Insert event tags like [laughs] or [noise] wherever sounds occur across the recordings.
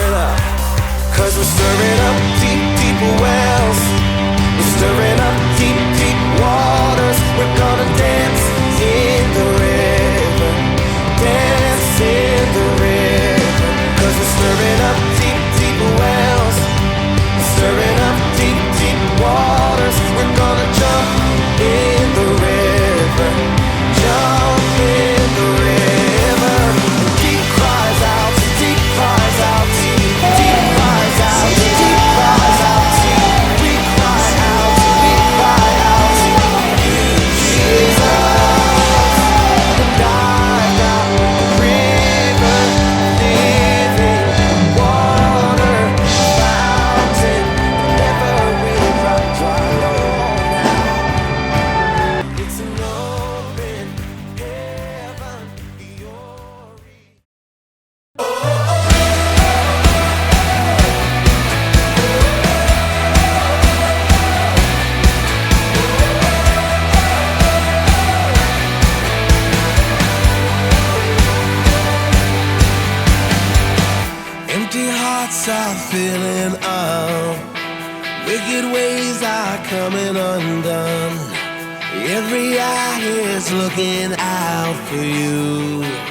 Cause we're stirring up deep, deep wells. We're stirring up deep, deep waters. We're gonna dance in the river. Dance in the river. Cause we're stirring up deep, deep wells. We're stirring are filling up. Wicked ways are coming undone. Every eye is looking out for you.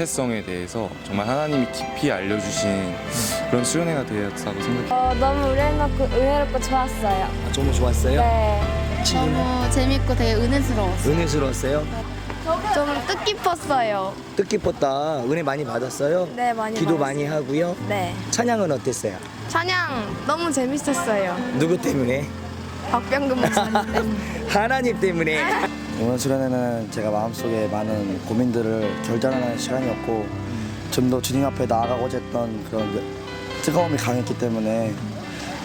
정체성에 대해서 정말 하나님이 깊이 알려주신 그런 수련회가 되었다고 생각해요. 어, 너무 의외롭고, 의외롭고 좋았어요. 아, 정말 좋았어요? 네. 너무 재밌고 되게 은혜스러웠어요. 은혜스러웠어요? 좀 뜻깊었어요. 뜻깊었다. 은혜 많이 받았어요? 네, 많이 기도 받았어요. 많이 하고요. 네. 찬양은 어땠어요? 찬양 너무 재밌었어요. 누구 때문에? 박병근 목사님 때문에. [laughs] 하나님 때문에. [laughs] 이번 수련회는 제가 마음속에 많은 고민들을 결단하는 시간이었고 좀 더 주님 앞에 나아가고자 했던 그런 뜨거움이 강했기 때문에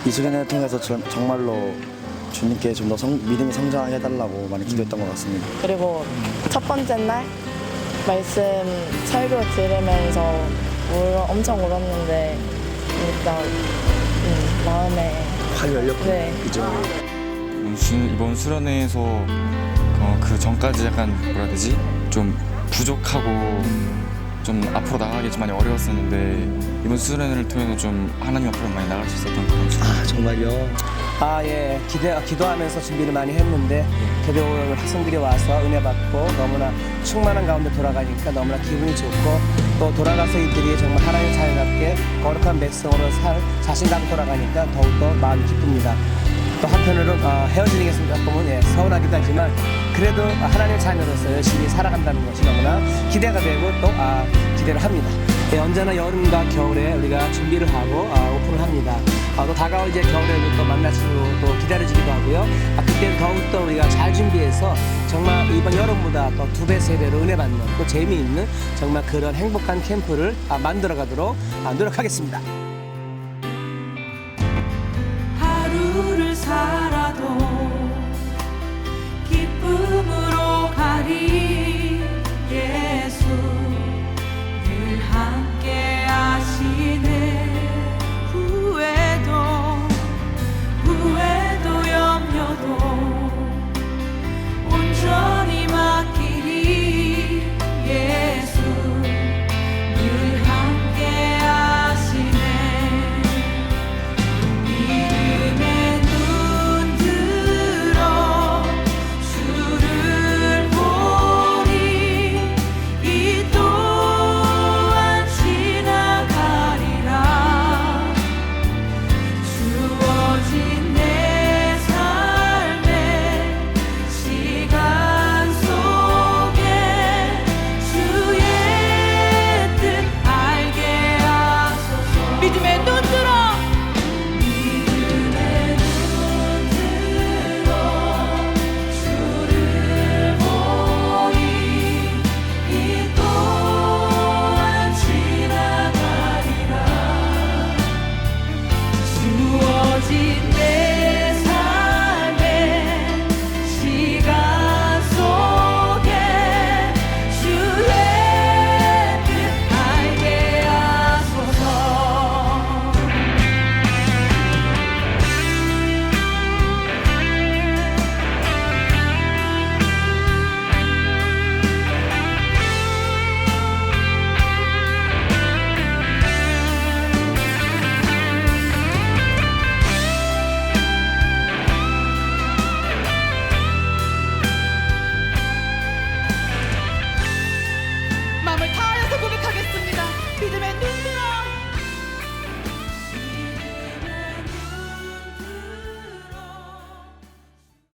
이 수련회를 통해서 저- 정말로 주님께 좀 더 믿음이 성장하게 해달라고 많이 기도했던 것 같습니다. 그리고 첫 번째 날 말씀 설교 들으면서 울, 엄청 울었는데 일단 음, 마음에 활 열렸고. 네. 그죠? 이번 수련회에서 어, 그 전까지 약간 뭐라 해야 되지? 좀 부족하고 좀 앞으로 나가기 좀 많이 어려웠었는데 이번 수련회를 통해서 좀 하나님 앞으로 많이 나갈 수 있었던 그런 수 아, 정말요? 아, 예. 기대, 기도하면서 준비를 많이 했는데, 개교 학생들이 와서 은혜 받고 너무나 충만한 가운데 돌아가니까 너무나 기분이 좋고, 또 돌아가서 이들이 정말 하나님 자녀답게 거룩한 백성으로 살 자신감 돌아가니까 더욱더 마음이 기쁩니다. 또 한편으로는 어, 헤어지는 게 생각보면 예, 서운하기도 하지만 그래도 하나님 자녀로서 열심히 살아간다는 것이 너무나 기대가 되고 또 아, 기대를 합니다. 예, 언제나 여름과 겨울에 우리가 준비를 하고 아, 오픈을 합니다. 아, 또 다가올 이제 겨울에도 또 만나시고 또 기다려지기도 하고요. 아, 그때는 더욱더 우리가 잘 준비해서 정말 이번 여름보다 또 두 배, 세 배로 은혜 받는 또 재미있는 정말 그런 행복한 캠프를 아, 만들어 가도록 아, 노력하겠습니다.